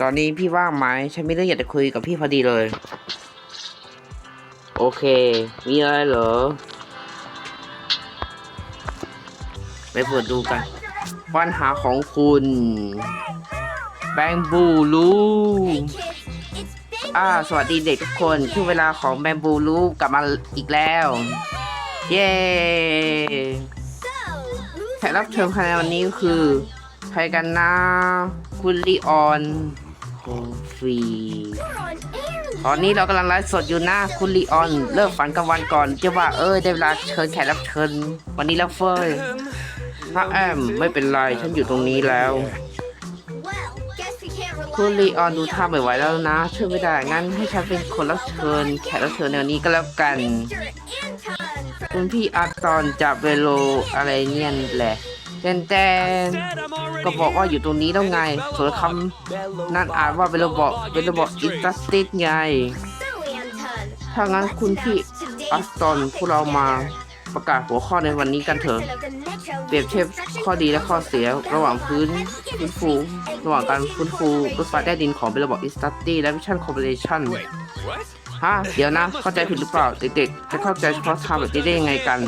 ตอนนี้พี่ว่างไหมฉันไม่ได้อยากจะคุยกับพี่พอดีเลย โอเค มีอะไรเหรอ ไปเปิดดูกัน ปัญหาของคุณแบงบูลูอ่าสวัสดีเด็กทุกคนถึงเวลาของแบงบูลูกลับมาอีกแล้ว เย้แขกรับเชิญภายในวันนี้คือใครกันนะ คุณลีออน โคฟรี ตอนนี้เรากำลังไลฟ์สดอยู่นะคุณลีออน เลิกฝันกลางวันก่อนจะว่าเออได้เวลาเชิญแขกรับเชิญวันนี้แล้วเฟยถ้าแอมไม่เป็นไรฉันอยู่ตรงนี้แล้ว คุณลีออนดูท่าไม่ไหวแล้วนะช่วยไม่ได้งั้นให้ฉันเป็นคนรับเชิญ แขกรับเชิญในวันนี้ก็แล้วกัน คุณพี่อาตอนจากเวโลอะไรเนี่ยแหละ แตนแตนก็บอกว่าอยู่ตรงนี้แล้วไงส่วนคำนั่นอ่านว่าเวโลบอกเวโลบอกอินตัสติดไง ถ้างั้นคุณพี่อัสตอนพวกเรามาประกาศหัวข้อในวันนี้กันเถอะ เปรียบเทียบข้อดีและข้อเสียระหว่างพื้นฟื้นฟู ระหว่างการฟื้นฟูรถไฟใต้ดินของเบลบอกอิสตัตตี้และวิชั่นคอร์ปอเรชั่น ฮะ เดี๋ยวนะ เข้าใจผิดหรือเปล่า เด็กๆ จะเข้าใจเฉพาะทางแบบนี้ได้ยังไงกัน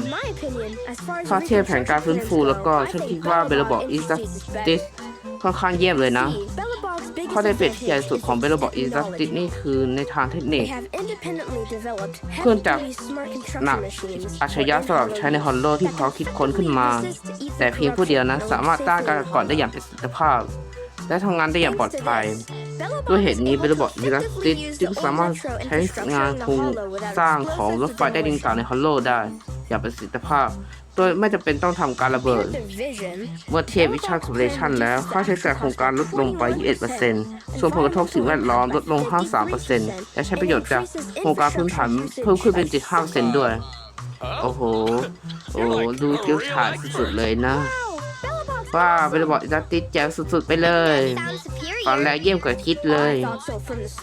ถ้าเทียบแผนการฟื้นฟูแล้วก็ฉันคิดว่าเบลบอกอิสตัตตี้ค่อนข้างเยี่ยมเลยนะข้อได้เปรียบที่ใหญ่สุดของเบลบอกอิสตัตตี้นี่คือในทางเทคนิคเครื่องจักรหนักอัจฉริยะสำหรับใช้ในฮอนโลที่เขาคิดค้นขึ้นมา แต่เพียงผู้เดียวนะ สามารถต้านการก่อนได้อย่างประสิทธิภาพ และทำงานได้อย่างปลอดภัย ด้วยเหตุนี้เบลบอกอิลัสติสจึงสามารถใช้งานโครงสร้างของรถไฟได้ดินเก่าในฮอลโลได้ อย่างประสิทธิภาพ โดยไม่จำเป็นต้องทำการระเบิด เมื่อเทียบวิชาคอมเพลชันแล้วค่าใช้จ่ายโครงการลดลงไป 21%ส่วนผลกระทบสิ่งแวดล้อมลดลง 53%และใช้ประโยชน์จากโครงการพื้นฐานเพิ่มขึ้นเป็น 75%ด้วย โอ้โห โอ้ดูเกี่ยวฉาดสุดๆเลยนะว่าไปบอกอิลัสติสแจ๋วสุดๆไปเลย ตอนแรกเยี่ยมกว่าคิดเลย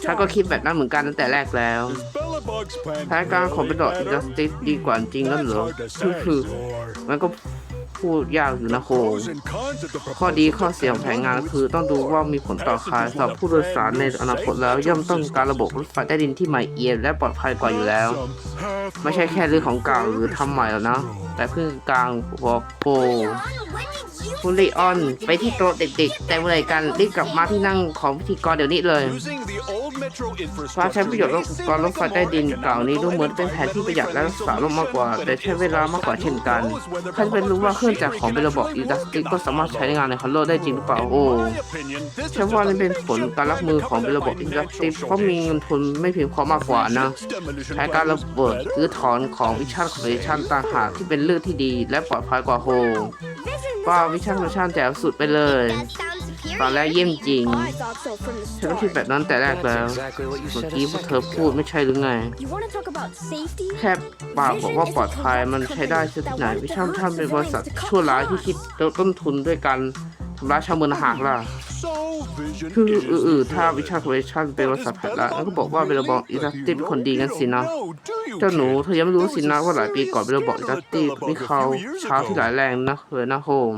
ฉันก็คิดแบบนั้นเหมือนกันตั้งแต่แรกแล้วแผนการของเป็นดอกอิลัสติสดีกว่าจริงแล้วเหรอคือคือมันก็พูดยากอยู่นะโคงข้อดีข้อเสียของแผนงานคือต้องดูว่ามีผลต่อใครสำหรับผู้โดยสารในอนาคตแล้วย่อมต้องการระบบรถไฟใต้ดินที่ใหม่เอียดและปลอดภัยกว่าอยู่แล้ว ไม่ใช่แค่เรื่องของเก่าหรือทำใหม่แล้วนะ แต่เพื่อกลางหัวโค คุณลีออนไปที่โต๊ะเด็กๆ แต่เมื่อไหรกันรีบกลับมาที่นั่งของพิธีกรเดี๋ยวนี้เลยการใช้ประโยชน์รถอุปกรณ์รถไฟใต้ดินเก่านี้ดูเหมือนเป็นแผนที่ประหยัดและรักษาโลกมากกว่า แต่ใช้เวลามากกว่าเช่นกันใครจะไปรู้ว่าเครื่องจักรของเบลบอกอินดัสติกก็สามารถใช้ในงานในฮอลโลได้จริงหรือเปล่าโอ้ฉันว่านี่เป็นผลการรับมือของเบลบอกอินดัสติกเพราะมีเงินทุนไม่เพียงพอมากกว่านะใช้การระเบิดหรือถอนของวิชั่นคอร์ปอเรชั่นต่างหากที่เป็นเรื่องที่ดี และปลอดภัยกว่าโฮ ว่าวิชั่นคอร์ปอเรชั่นแจ๋วสุดไปเลย ตอนแรกเยี่ยมจริง ฉันก็คิดแบบนั้นแต่แรกแล้ว เมื่อกี้พวกเธอพูดไม่ใช่หรือไง แค่ปากบอกว่าปลอดภัยมันใช้ได้ที่ไหนวิชั่นท่านเป็นบริษัทชั่วร้ายที่คิดลดต้นทุนด้วยกัน รทำร้ายชาวเมืองหากล่ะคือเออๆถ้าวิชาคอร์ปอเรชั่นเป็นบริษัทแผนละแล้วก็บอกว่าเบลบอกอิลัสติเป็นคนดีกันสินะเจ้าหนูเธอยังไม่รู้สินะว่าหลายปีก่อนเบลบอกอิลัสตินี่เขาเช้าที่หลายแรงนะเลยนะโฮม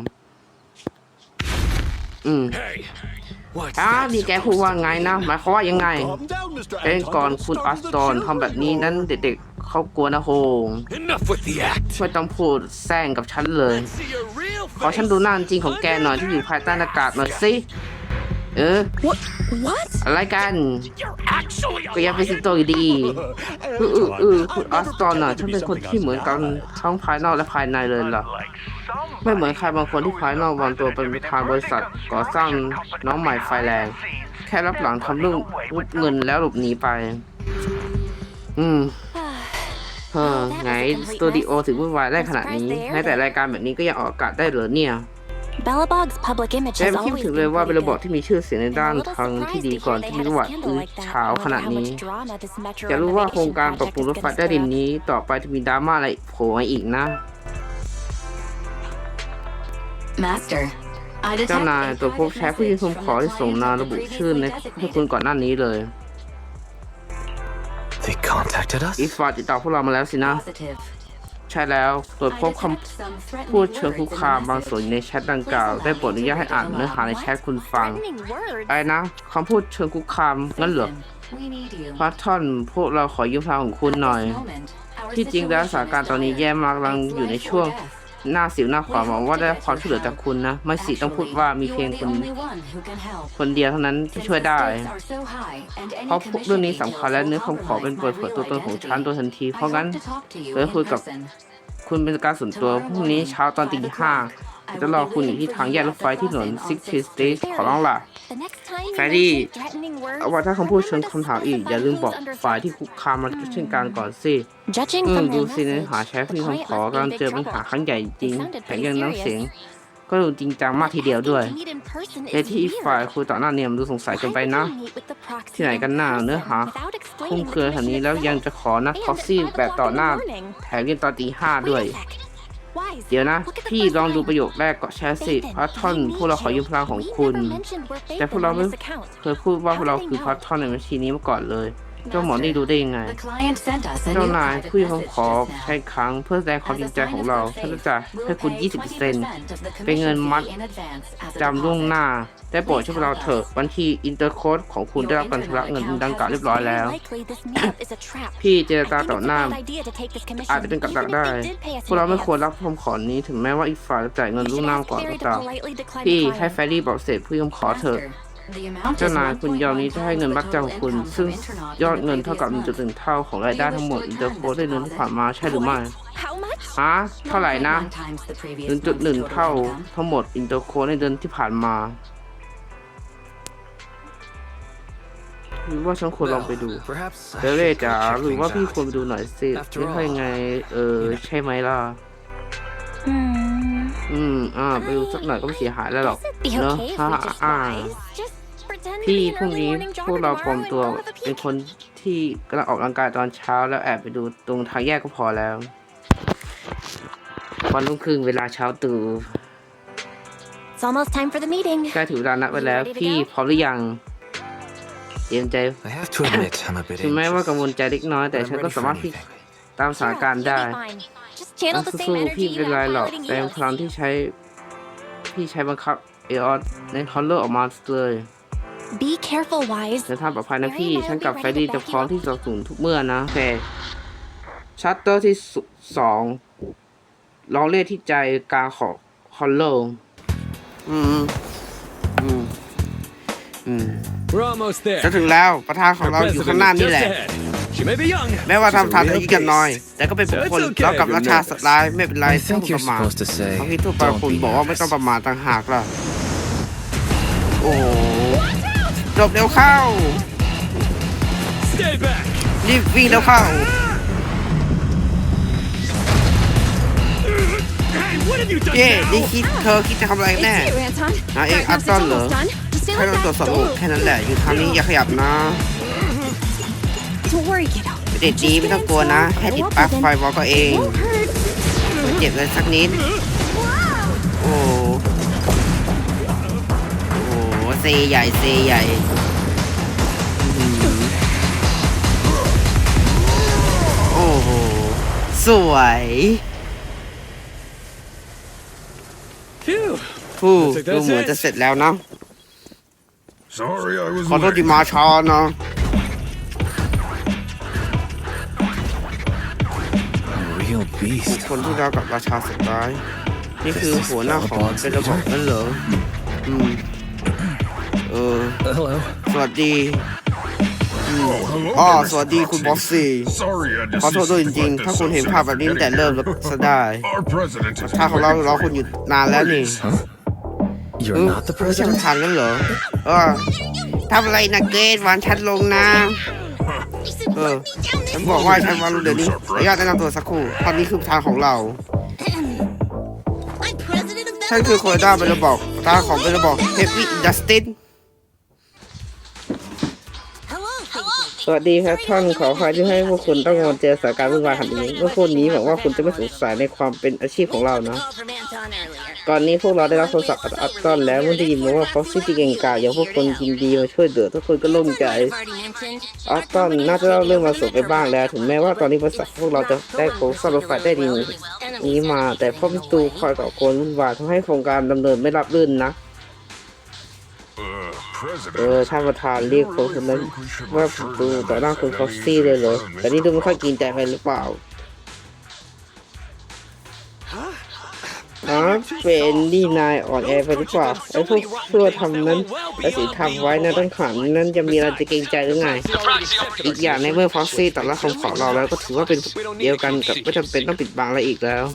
อืมอ่านี่แกพูดว่าไงนะ หมายความว่ายังไงเป็นก่อนคุณอัสตอนทำแบบนี้นั้นเด็กๆเขากลัวนะโฮม Enough with the act. ไม่ต้องพูดแซงกับฉันเลย See your real ขอฉันดูหน้าจริงของแกหน่อยที่อยู่ภายใต้หน้ากากหน่อยสิเออ What? What? อะไรกัน You're actually ก็ยังเป็นสิงโตอยู่ดีเออเออเออคุณออสตอนน่ะฉันเป็นคนที่เหมือนกันทั้งภายนอกและภายในเลยล่ะไม่เหมือนใครบางคนที่ภายนอกวางตัวเป็นประธานบริษัทก่อสร้างน้องใหม่ไฟแรง แค่รับหลังทำเรื่องรูดเงินแล้วหลบหนีไป อืม เฮ้อไงสตูดิโอถึงวุ่นวายได้ขนาดนี้แม้แต่รายการแบบนี้ก็ยังออกอากาศได้เหรอเนี่ย Bellabog's public image แต่ has ไม่คิด always ถึงเลยว่าเป็น been ระบบที่มีชื่อเสียงในด้าน little ทางที่ surprised ดี to ก่อน hear ที่ they มี had ประ a วัติ scandal อื้อ like that, เช้า or ขนาด how นี้ much drama this metro จะรู้ว่า renovation โครงการปรับปรุงรถไฟ project ใต้ has ดิน stirred นี้ต่อไปจะมีดราม่าอะไรโผล่มาอีกนะ Master, I เจ้านายตัวพบแชทผู้ยื่นคำขอที่ส่งนามระบุชื่อในให้คุณก่อนหน้านี้เลย They contacted us? อีฟาติดต่อพวกเรามาแล้วสินะ Positive. ช่แล้วตรวจพบคำพูดเชิงคุกคามบางส่วนอยู่ในแชทดังกล่าว ได้โปรดอนุญาตให้อ่านเนื้อหาในแชทคุณฟัง Threatening words. อะไรนะคำพูดเชิงคุกคามงั้นเหรอ We need you. พัททอนพวกเราขอยืมพลังของคุณหน่อย Moment, our ที่จริงแล้วสถานการณ์ตอนนี้แย่มากกำลังอยู่ในช่วง หน้าสิวหน้าขวานหวังว่าได้ความช่วยเหลือจากคุณนะ ไม่สิต้องพูดว่ามีเพียงคนคนเดียวเท่านั้นที่ช่วยได้ เพราะเรื่องนี้สำคัญและเนื้อคำขอเป็นเปิดเผยตัวตนของฉันตัวทันที เพราะงั้นเลยคุยกับคุณเป็นการส่วนตัวพรุ่งนี้เช้าตอนตีห้า จะรอคุณอยู่ที่ทางแยกรถไฟที่ถนนซิกทีสตรีทขอร้องล่ะ The next time you Freddy, mention threatening words, เอาไว้ถ้าคำพูดเชิงคำถามอีก อย่าลืมบอกฝ่ายที่คุกคามมาเช่นกันก่อนสิ Judging อืม from ดู their สิเนื้อ message, หาใช้ the พี่ client คำขอ must be กำลั in ง big เจอปัญหา trouble. ครั้งใหญ่จริง They sounded แถม pretty ยังน้ำ serious. เสียง ก็ดูจริงจังมากทีเดียวด้วย Having to meet in person แต่ is ที่อีกฝ่าย weird. คุยต่อหน้าเนี่ยมันดูสงสัยเกินไป Why นะ would you meet with the proxy ที่ไหน in กันหน้า person เนื้อหา without คุ้ม explaining เครือ the แถวนี้ mission แล้วยัง itself? จะขอนัด And ท็อกซี่ at แบบ five ต่อ o'clock หน้า in the morning. แถมยังตอนตีห้า Wait a ด้วย sec. Wise, เดี๋ยวนะ look at the พี่ first ลองดู line. ประโยคแรกก่อนแชร์สิ Bathan, พัททอน we พวกเรา need ขอยืม you. พลังของ We คุณ never mentioned we're แต่พวก Bathan เรา on ไม่ this account. เคยพูดว่าพวกเรา How do คือ they พัท know? ทอนในบัญชีนี้มาก่อนเลย เจ้าหมอนี่รู้ได้ยังไง The client sent us a เจ้า new นาย private ผู้ยัง message ขอ just ใช้ now. ครั้งเพื่อแสดงความ As จริ a งใจ sign ของ of เรา good ฉันจะ faith, จ่าย we'll ให้คุณ pay 20% 20% of the เป็นเงิน commission มัด fee in advance as a จำล่วง deposit. หน้า ได้โปรดช่วยเราเถอะบัญชีอินเตอร์โค้ดของคุณได้รับการชำระเงินดังกล่าวเรียบร้อยแล้ว Very likely this meetup is a trap. พี่เจร I จา think ต่อ it's ห a น้า bad idea to take this commission, อาจจะเป็นกับดัก even ได้ if they did pay us พวกเรา in ไม่ควร advance. รับคำขอนี้ถึงแม้ว่าอีกฝ่ายจะจ่ายเงิน We ล่วง should หน้า ask ก่อน Barry ก็ to ตาม politely decline พี่ the ให้ client. แฟรี่บอกเสร็จพี่คำขอเถอะ The amount เจ้า is นายคุณยอมนี้จะให้เงินมัดจำคุณ1.1ซึ่ง times total ยอด internal เงินเท่ากับ in the previous month. 1.1 เท่าของรายได้ทั้งหมดอินเตอร์โค้ดได้เดือนที่ผ่านมาใช่หรือไม่ How much? ฮะเท่าไหร่นะ 1.1 times the previous 1.1 month's เท่า total income. ทั้งหมดอินเตอร์โค้ดในเดือนที่ผ่านมาหรือว่าฉันควรลองไปดู Perhaps เดเร่จ๋าหรือว่าพี่ควรไปดูหน่อยสิ After ไม่ใช่ all ไง เออ ใช่ไหมล่ะ Hmm. อืม อ่า ไปดูสักหน่อยก็ไม่เสียหายแล้วหรอก Guess it'd be No, okay if we ah, พี่ be an พรุ่ง early นี้ morning พวก jogger เราปลอม tomorrow ตัว and go with a เป็น peek. คนที่กำลังออกกำลังกายตอนเช้าแล้วแอบไปดูตรงทางแยกก็พอแล้ววันรุ่งขึ้นเวลาเช้าตู่ It's almost time for the meeting. ใกล้ถึงเวลานัดไว้แล้ว You ready to พี่ go? พร้อมหรือยังเตรียมใจ I have to admit I'm a bit ถึงแม้ว่ากังว anxious. ลใจเล็กน้อย แต่ but ฉัน I'm ก็ ready สา for มารถที่ anything. ตามสถานการณ์ได้ You'll be fine. Just นั channel ก the สู้ same พี่ energy เป็น you ไร have หรอก piloting แต่พลัง Eos. ที่ใช้ พี่ใช้บังคับเอออสในคอลเลอร์ออกมาเลย Be careful, Wise. เดินทางปลอดภัยนะพี่ ฉันกับไฟดีจะพร้อมที่จะสูนทุกเมื่อนะโอเคชัตเตอร์ที่สุสองลองเลขที่ใจกลางของคอลเลอร์อืม อืม อืม We're almost there. จะถึงแล้วประธานของ Our เราอยู่ president ข้างหน้า is นี่ just แหละ ahead. She may be young. แม้ว่า she's a ทำทาง real อายุกันน้อย beast. แต่ก็เป็นบุคคล It's okay แล้วกับ if you're ราชา nervous. สัตว์ร้ายไม่เป็นไร I ต้อง think ป you're ระมาท supposed to say, บางทีทั่วไป "Don't คุณ be บอกว่าไม่ต้อง nervous." ประมาทต่างหากล่ะ โอ้โห จบเร็วเข้า Stay back. รีบวิ่งเร็วเข้า Hey, what have you done เย่นี่ now? คิดเธอคิดจะทำอะไรแน่ It's you, Anton. Ah, eh, Diagnosis Anton almost เหรอ? done. Just stay แค่ like ต้องตรวจ that. สอบ Don't แค่นั้นแหละ อยู่ทางนี้อย่าขยับนะ move. Don't worry, kiddo. เด็กดีไม่ต้องกลัวนะ แค่ติดปลั๊กไฟบอกก็เอง Won't hurt. ไม่เจ็บเลยสักนิด ซใหญ่เซใหญ่อื้อหือโอ้โห สวย Phew. ผู้ Looks like ดู that's เหมือน it. จะเสร็จแล้วนะ Sorry, I was ขอโทษ late. ที่มาช้านะ A real บุค beast. คลที่เรากับราชาสุดร้าย นี่คือหัวหน้าของเป็นระบบนั่นเหรอ อืมเออ Uh, hello. สวัสดี Oh, hello อ๋อ there, สวัสดี Mr. คุณบอส Proxy. ซี่ Sorry, I had to ขอ see โทษด้วยจ something ริง like ๆ this ถ้าคุณ so เห็น soon ภาพแบบนี้ตั้งแต่เริ่มแล้วก็ได้ Our president has ถ้า been ของเรา looking เรา for คุณอ you. ยู่นานแล้วนี่ Huh? เอ You're อ not the ไม่ใช่ประ president? ธานกันเหรอเออทำอะไรนะเกรดวางชัดลงนะ เออ ฉันบอกว่าฉันวางลงเดี๋ยวนี้ขออนุญาตแนะนำตัวสักครู่ท่านนี้คือประธานของเรา I'm president of ฉันคือโคด้าเป็นระบอกประธานของเป็นระบอกเฮฟวี่อินดัสติน สวัสดีครับท่านขออยที่ให้พวกคุณต้องมาเจอสถานการณ์วุ่นวายขนาดนี้เมื่อคืนนี้หวังว่าคุณจะไม่สงสัยในความเป็นอาชีพของเรานะก่อนนี้พวกเราได้รับโทรศัพท์อัดต้อนแล้วเมื่อได้ยินมาว่าฟ็อกซี่ที่เก่งกาจอย่างพวกคนยินดีมาช่วยเหลือทุกคนก็โล่งใจอัดต้อนน่าจะเล่าเรื่องมาส่งไปบ้างแล้ว ถึงแม้ว่าตอนนี้บริษัทพวกเราจะได้โครงสร้างรถไฟใต้ดินนี้มา แต่พ่อพิตูคอยก่อกวนวุ่นวายทำให้โครงการดำเนินไม่รับรื่นนะ เออท่านประธานเรียกคนคนนั้นว่าพิตูต่อหน้าคุณฟ็อกซี่เลยเหรอแต่นี่ดูไม่ค่อยกินใจไปหรือเปล่าอ๋อเป็นนี่นายอ่อนแอไปหรือเปล่าไอ้พวกชั่วทำนั้นไอ้สิทำไว้นะต้นขนนั้นจะมีอะไรจะเกรงใจหรือไง อีกอย่างในเมื่อฟ็อกซี่ตอบรับคำขอเราแล้วก็ถือว่าเป็นเดียวกันกับไม่จำเป็นต้องปิดบังอะไรอีกแล้ว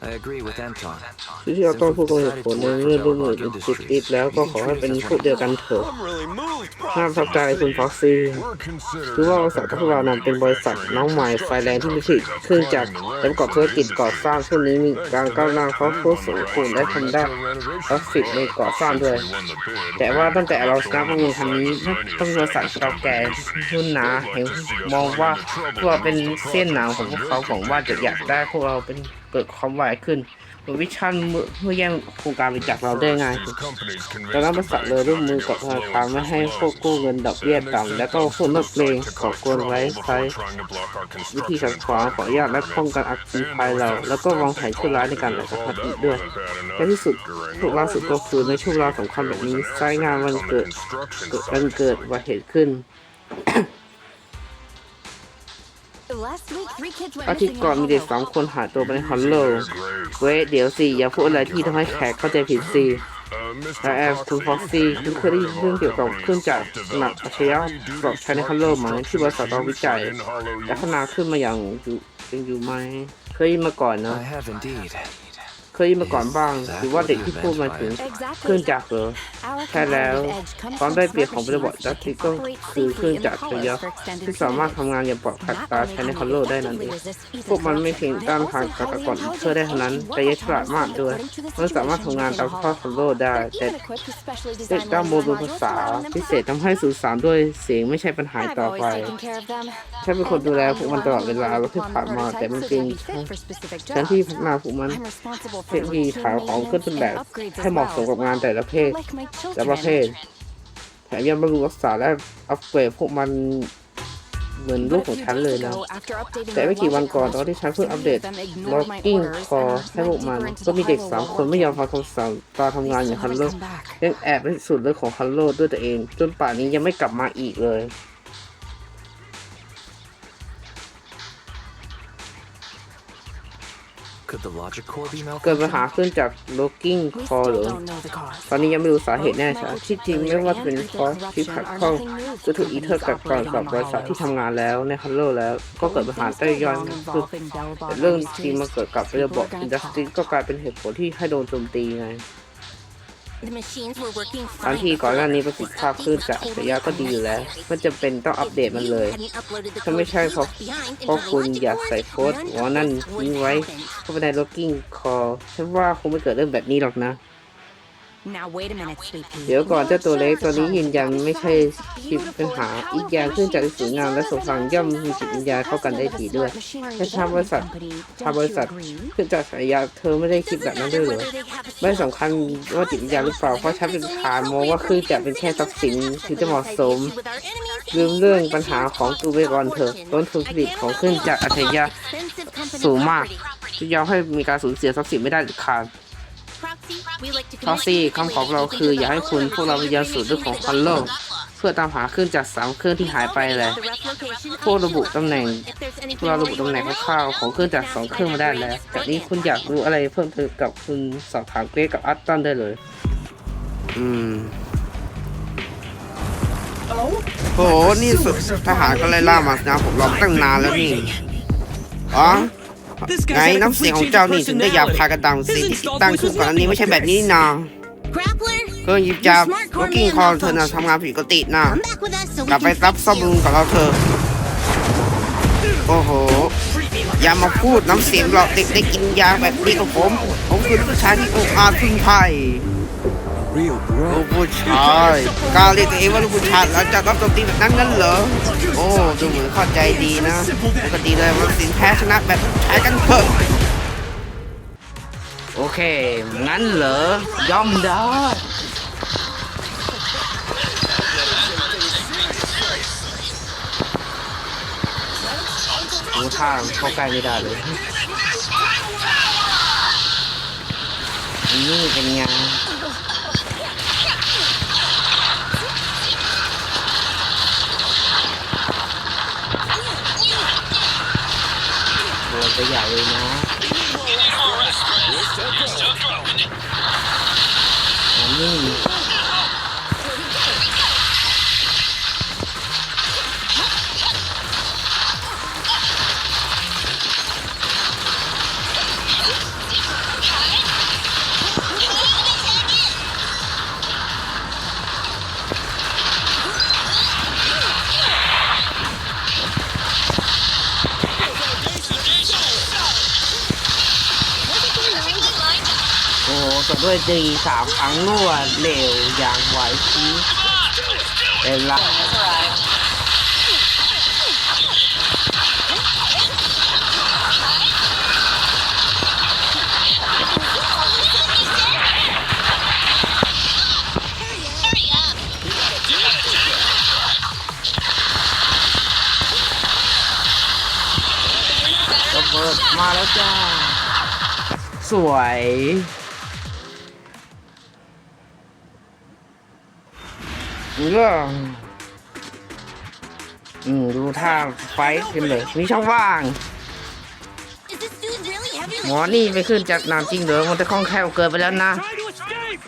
I agree with Anton. ที่เราต้องพูดกับเหตุผลในเรื่องร่วมมือกันติดติดแล้วก็ขอให้เป็นพวกเดียวกันเถอะ I'm really moved น่าประทับใจคุณฟ็อกซี่ We're considered คือว่าบริษัทพวกเรานั้นเป็นบริษัทน้องใหม่ไฟแรงที่มีผลิตเครื่องจักรและประกอบธุรกิจก่อสร้างช่วงนี้มีการก้าวหน้าเข้าสู่สูงคุณและทำได้ออฟฟิศในก่อสร้างด้วย แต่ว่าตั้งแต่เราชนะประมูลครั้งนี้ต้องบริษัทเราแก่รุ่นหนาเห็นมองว่าพวกเราเป็นเส้นหนาวของพวกเขาของว่าจะอยากได้พวกเราเป็นเกิดความไหวขึ้นวิชั่นเพื่อแย่งโครงการไปจากเราได้ไง companies ตอนนั้นบริษัทเลยร่วมมือกับธนาคารไม่ให้พวกกู้เงินดอกเบี้ยต่ำและก็พวกนักเลงก่อกวนไว้ใช้วิธีขัดขวางขออนุญาตและป้องกันอัคคีภัยเรา แล้วก็วางแผนชั่วร้ายในการหลอกพัดอีกด้วยและที่สุดพวกล่าสุดก็คือในช่วงเวลาสำคัญแบบนี้ใช้งานวันเกิดเกิดวันเกิดอุบัติเหตุขึ้น อาทิตย์ก่อนมีเด็กสามคนหายตัวไปในฮอลโลเว้ยเดี๋ยวสิอย่าพูดอะไรที่ทำให้แขกเข้าใจผิดสิและแอบคุณฟ็อกซี่คุณเคยได้ยินเรื่องเกี่ยวกับเครื่องจักรหนักอัจฉริยะสำหรับใช้ในฮอลโลไหมที่บริษัทเราวิจัยและพัฒนาขึ้นมาอย่างอยู่ยังอยู่ไหมเคยได้ยินมาก่อนนะ I have indeed เคยได้ยินมาก่อนบ้าง หรือว่าเด็กที่พูดมาถึงเครื่องจักรเหรอใช่แล้วความได้เปรียบของบริบทดัตติก็คือเครื่องจักรระยะที่สามารถทำงานอย่างปลอดภัยตาใช้ในคอนโลได้นั่นเองพวกมันไม่เพียงต้านทานกับตะกอนเพื่อได้เท่านั้นแต่ยังฉลาดมากด้วยมันสามารถทำงานตามข้อคอนโลได้แต่เด็กด้านโมดูลภาษาพิเศษทำให้สื่อสารด้วยเสียงไม่ใช่ปัญหาอีกต่อไปฉันเป็นคนดูแลพวกมันตลอดเวลาแล้วที่ผ่านมาแต่มันเป็นฉันที่พัฒนาพวกมันเทคโนโลยีฐานของเครื่องต้นแบบให้เหมาะสมกับงานแต่ละเพศและประเภทแถมยังบำรุงรักษาและอัปเกรดพวกมันเหมือนลูกของฉันเลยนะ แต่ไม่กี่วันก่อนตอนที่ฉันเพิ่งอัปเดต Logging Core ให้พวกมัน ก็มีเด็กสามคนไม่ยอมฟังคำสั่งตอนทำงานอย่างฮันโลยังแอบไปสุดเลยของฮันโลด้วยตัวเอง จนป่านนี้ยังไม่กลับมาอีกเลย Could the logic core be เกิด malfunctioning? ปัญหาขึ้นจาก locking Core หรือ ตอนนี้ยังไม่รู้สาเหตุแน่ชัดที่จริงไม่ว่าจะเป็นคอร์ที่ขัดข้องจะถูกอีเทอร์กัดก่อนกับบริษัทที่ทำงานแล้วในฮัลโลแล้วก็เกิดปัญหาใต้ย้อนคือเรื่องจริงมาเกิดกับระบบอินดัสทรีก็กลายเป็นเหตุผลที่ให้โดนโจมตีไง ทันทีก่อนหน้านี้ประสิทธิภาพคลื่นจากระยะก็ดีอยู่แล้วไม่จะเป็นต้องอัปเดตมันเลย ถ้าไม่ใช่เพราะเพราะคุณอยากใส่โค้ดหัวนั่นทิ้งไว้เข้าไปใน logging call ฉันว่าคงไม่เกิดเรื่องแบบนี้หรอกนะ เดี๋ยวก่อนเจ้าตัวเล็กตัวนี้ยืนยันไม่ใช่ชิปปัญหา อีกอย่างขึ้นจากสวยงามและสงครามย่อมมีจิตวิญญาณเข้ากันได้ดีด้วย ถ้าทางบริษัททางบริษัทขึ้นจากสายยาเธอไม่ได้คิดแบบนั้นด้วยเหรอไม่สำคัญว่าจิตวิญญาณหรือเปล่าเพราะฉันเป็นฐานมองว่าคือจะเป็นแค่ทรัพย์สินถึงจะเหมาะสมลืมเรื่องปัญหาของตูเบกอนเถอะต้นทุนผลิตของขึ้นจากอัจฉริยะสูงมากจะยอมให้มีการสูญเสียทรัพย์สินไม่ได้เด็ดขาด ทอสซี่คำขอของเราคืออยากให้คุณพวกเราพยายามสูตรเรื่องของคอนโลเพื่อตามหาเครื่องจากสามเครื่องที่หายไปเลยพวกระบุตำแหน่งพวกเราระบุตำแหน่งคร่าวๆของเครื่องจากสองเครื่องมาได้แล้วจากนี้คุณอยากรู้อะไรเพิ่มเติมกับคุณสอบถามเกรกกับอัตตันได้เลย อืมโหนี่สุดทหารก็ไล่ล่ามานะผมรอตั้งนานแล้วนี่อ๋อ This ไง guy's had a น้ำเสียงของ complete เจ้า change นี่ of ถึงได้หยาบคายกระดัง personality. สิ This ที่ installed ตั้งขึ้นก่อนอันนี้ไม่ใช่แบบนี้นะเครื่องยิบจับล็อกกิ้งคอเธอนะทำงานผิดปกตินะกลับไปรับซ่อมบำรุงกับเราเธอะโอ้โห อย่ามาพูดน้ำเสียงหลอกเด็กได้กินยาแบบนี้กับผม ผมคือผู้ชายที่อุกอาจพึ่งภัย ผู้ชายกล้าเรียกตัวเองว่าลูกผู้ชายหลังจากรับโจมตีแบบนั้นงั้นเหรอ โอ้ดูเหมือนเข้าใจดีนะปกติเลยมันสินแพ้ชนะแบบใชายกันเถอะโอเค งั้นเหรอย่อมได้ดูท่าเข้าใกล้ไม่ได้เลย นี่เป็นไง โดนไปใหญ่เลยนะอัน นี้โอ้โหจบด้วยดีสามครั้งรวดเร็วอย่างไหวพริบเป็นละระเบิดมาแล้วจ้า สวย อืมดูท่าไฟท์กันเลย มีช่องว่าง Is this dude really heavy? หมอนี่ไม่ขึ้นจากน้ำจริงเหรอมันจะคล่องแคล่วเกินไปแล้วนะ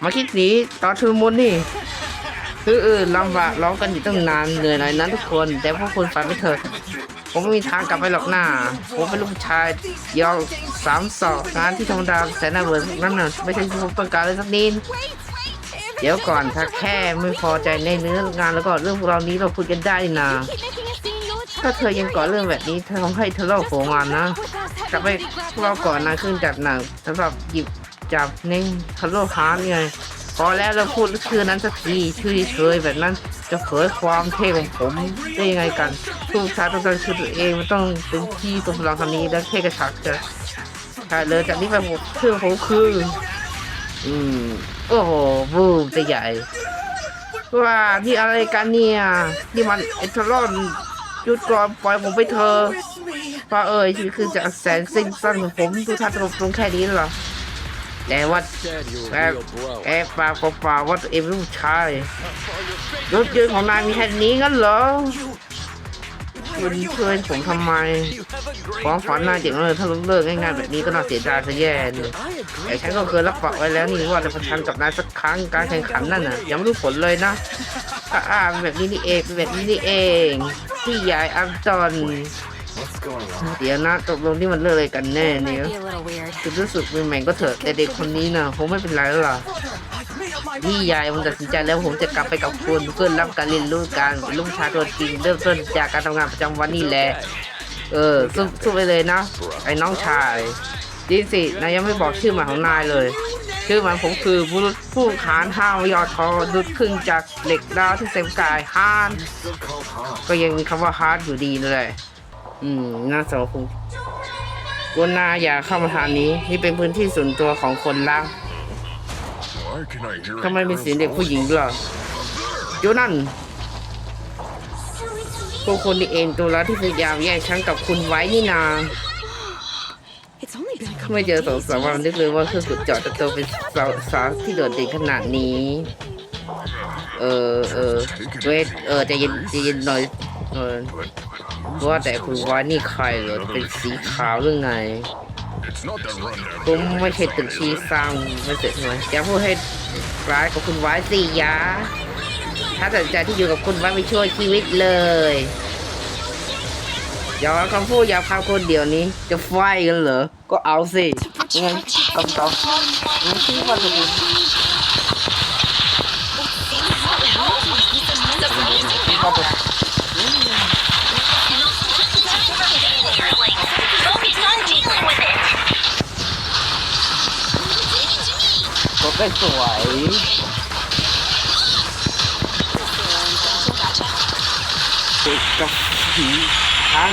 มาคิดหนีตอนชุลมุนนี่คือเออลำบากร้องกันอยู่ตั้งนานเหนื่อยหน่อยนะทุกคน แต่พวกคุณฝันไม่เถอะผมไม่มีทางกลับไปหรอกหน้า ผมเป็นลูกผู้ชายยาวสามศอกงานที่ธรรมดาแสนน่าเบื่อนั่นน่ะไม่ใช่ที่ผมต้องการเลยสักนิด เดี๋ยวก่อนถ้าแค่ไม่พอใจในเนื้องานแล้วก็เรื่องพวกเรานี้เราคุยกันได้นะถ้าเธอยังก่อเรื่องแบบนี้เธอทำให้เธอเล่าโผงานนะกลับไปพวกเราก่อนนะขึ้นจากหนังสำหรับหยิบจับเน่งทะโลฮาร์ดไงพอแล้วเราพูดชื่อนั้นสักทีชื่อเฉยแบบนั้นจะเผยความเท่ของผมได้ยังไงกันทุกชายต้องการชื่อตัวเองมันต้องเป็นที่ตรงพลังคำนี้และเท่กระชักจะใช่เลยจากนี้ไปผมชื่อผมคือ อืม โอ้โหบูมจะใหญ่ ว่านี่อะไรกันเนี่ย นี่มันเอทรอนหยุดก่อนปล่อยผมไปเถอะป้าเอ่ยชีวิตคือจะแสนสิ้นสั้นของผมดูท่าตรงตรงแค่นี้เหรอแต่ว่าแอบแอบปากเปล่าว่าตัวเองเป็นลูกชายรถยนต์ของนายมีแค่นี้งั้นเหรอ คุณเพื่อนผมทำไมความฝันนายเจ๋งเลยถ้าล้มเลิกง่ายๆแบบนี้ก็น่าเสียดายซะแย่เลยแต่ฉันก็เคยรับปากไว้แล้วนี่ว่าจะประชันกับนายสักครั้งการแข่งขันนั่นน่ะยังไม่รู้ผลเลยนะอ่าอ่าแบบนี้นี่เองแบบนี้นี่เองพี่ยายอัมจอนเดี๋ยวนะตกลงที่มันเลิกอะไรกันแน่เนี่ยคือรู้สึกเป็นแมงก็เถอะแต่เด็กคนนี้น่ะคงไม่เป็นไรแล้วล่ะ พี่ยายมันตัดสินใจแล้วผมจะกลับไปกับคุณเพื่อรับการเรียนรู้การเป็นลูกชายตัวจริงเริ่มต้นจากการทำงานประจำวันนี่แหละเออสู้สู้ไปเลยนะไอ้น้องชายจริงสินายยังไม่บอกชื่อหมาของนายเลย ชื่อมายผมคือบุรุษผู้ขานห้าวยอดทอดุดขึ้นจากเหล็กดาวที่เต็มกายฮานก็ยังมีคำว่าฮาร์ดอยู่ดีนั่นแหละอืมน่าสงสารกวนนาอย่าเข้ามาทางนี้ นี่เป็นพื้นที่ส่วนตัวของคนละ ทำไมเป็นเสียงเด็กผู้หญิงด้วยล่ะโยนั่นพวกคนนี่เองตัวละที่พยายามแย่งฉันกับคุณไว้นี่นา It's only been a couple ไม่เจอสองสามวันนึกเลยว่าเครื่องขุดเจาะจะโตเป็นสาวสาวที่โดดเด่นขนาดนี้ เออเออเวทเออใจเย็นใจเย็นหน่อยเออว่าแต่คุณไว้นี่ใครเหรอเป็นสีขาวหรือไง It's not the rundown. ผมไม่ใช่ตึกที่สร้างไม่เสร็จใช่ไหมอย่าพูดให้ร้ายกับคุณไว้สิยาถ้าตัดสินใจที่อยู่กับคุณไว้ไม่ช่วยชีวิตเลยอย่าเอาคำพูดอย่าพาคนเดียวนี้ จะไฟกันเหรอ ก็เอาสิงั้นคำตอบงั้นคิดว่าจะเป็นคิดว่าจะ ได้สวยเด็กกับผีทั้ง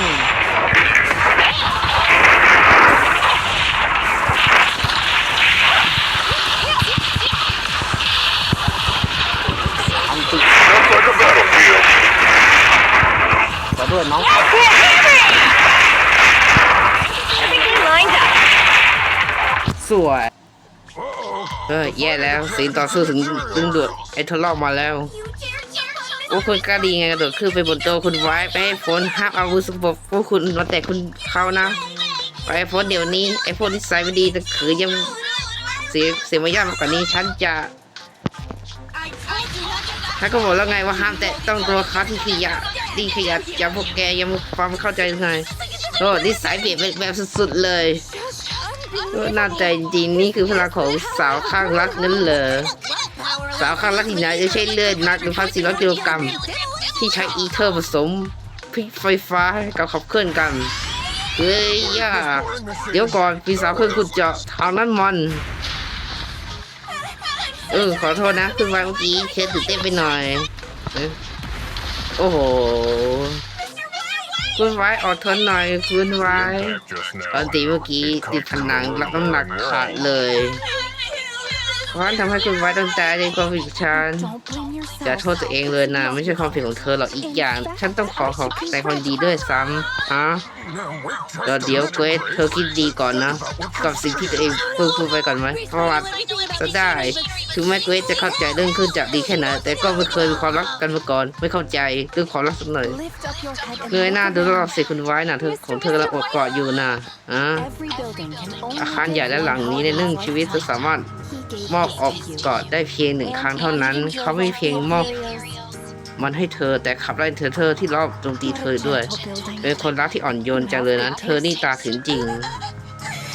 ขอด้วยน้องสวย เออแย่แล้วสิงต่อสู้ถึงดึงดูดไอ้ทะเลาะมาแล้วโอ้คุณกล้าดีไงกระโดดขึ้นไปบนโต๊ะคุณไว้ไปให้ฝนห้ามเอาวุธสกปรกพวกคุณมาแต่คุณเขานะไปให้ฝนเดี๋ยวนี้ไอ้พวกนิสัยไม่ดีแต่ขือยังเสียเสียมารยาทมากกว่านี้ฉันจะฉันก็บอกแล้วไงว่าห้ามแต่ต้องตัวเขาที่ขยะดีขยะอย่าพวกแกยังความเข้าใจไงโอ้นิสัยเปลี่ยนแบบสุดๆเลย น่าใจจริงนี่คือพลังของสาวข้างรักนั่นเหรอสาวข้างรักที่ไหนจะใช้เลือดนักหรือพันสี่ร้อยกิโลกรัมที่ใช้อีเทอร์ผสมพริกไฟฟ้ากับขับเคลื่อนกันเฮ้ยย่าเดี๋ยวก่อนพี่สาวเครื่องขุดเจาะทางนั้นมัน เออขอโทษนะ ขึ้นมาเมื่อกี้เคสตื่นเต้นไปหน่อยเอ้ยโอ้โห คุณไว้อดทนหน่อยคุณไว้ Back just ตอน now. ตีเมื่อกี้ติดผนังรับน้ำหนักขาดเลย เพราะฉะนั้นทำให้คุณไว้ต้องตายในความผิดของฉันอย่าโทษตัวเองเลยนะ ไม่ใช่ความผิดของเธอหรอกอีกอย่าง ฉันต้องขอขอบใจความดีด้วยซ้ำฮะเดี๋ยวเดี๋ยวเกรด Grace. เธอคิดดีก่อนนะ กับสิ่งที่ตัวเองพูดพูดไปก่อนไหมเพราะว่าจะได้ถึงแม้เกรดจะเข้าใจเรื่องเครื่องจักดีแค่ไหนแต่ก็ไม่เคยมีความรักกันมาก่อน ไม่เข้าใจเรื่องความรักสักหน่อยเงยหน้าดูรอบสิคุณไว้น่ะเธอของเธอกำลังอดกอดอยู่นะอะอาคารใหญ่และหลังนี้ในเรื่องชีวิตจะสามารถ มอบออกกอดได้เพียงหนึ่งครั้งเท่านั้น เขาไม่เพียงมอบมันให้เธอแต่ขับไล่เธอเธอที่รอบโจมตีเธอด้วย เป็นคนรักที่อ่อนโยนจังเลยนะเธอนี่ตาถึงจริง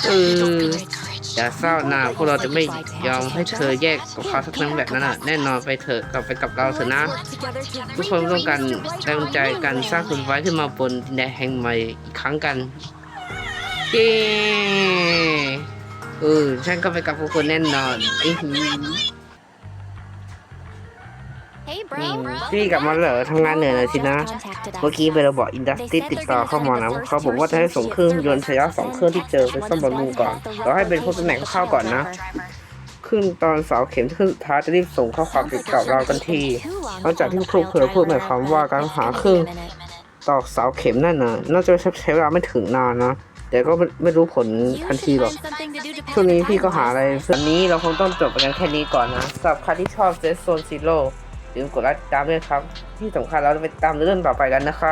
เอออย่าเศร้านะพวกเราจะไม่ยอมให้เธอแยกกับเขาสักครั้งแบบนั้นน่ะ แน่นอนไปเถอะกลับไปกับเราเถอะนะ ทุกคนร่วมกันแรงใจกันสร้างคุณไว้ขึ้นมาบนดินแดนแห่งใหม่อีกครั้งกัน เย้ เออฉันก็ไปกับพวกคุณแน่นอนอื้อหือ Hey อื bro. มพี่กลับมาเหรอทำงานเหนื่อยเลยสินะ เมื่อกี้เบลบอกอินดัสทรีติดต่อเข้ามานะเขาบอกว่าจะให้ส่งเครื่องยนต์ชยะสองเครื่องที่เจอไปซ่อมบำรุงก่อนเราให้เป็นพวกตำแหน่งเข้าๆก่อนนะครึ่งตอนเสาเข็มครึ่งสุดท้ายจะรีบส่งข้อความติดกับเรากันทีหลังจากที่ครูเคยพูดหมายความว่าการหาเครื่องตอกเสาเข็มนั่นน่ะน่าจะใช้เวลาไม่ถึงนานนะ แต่ก็ไม่ไม่รู้ผลทันทีหรอก ช่วงนี้พี่ก็หาอะไรวันนี้เราคงต้องจบกันแค่นี้ก่อนนะสำหรับใครที่ชอบเซสโซนซีโร่อย่าลืมกดไลค์ติดตามด้วยครับ ที่สำคัญเราจะไปตามเรื่องต่อไปกันนะครับ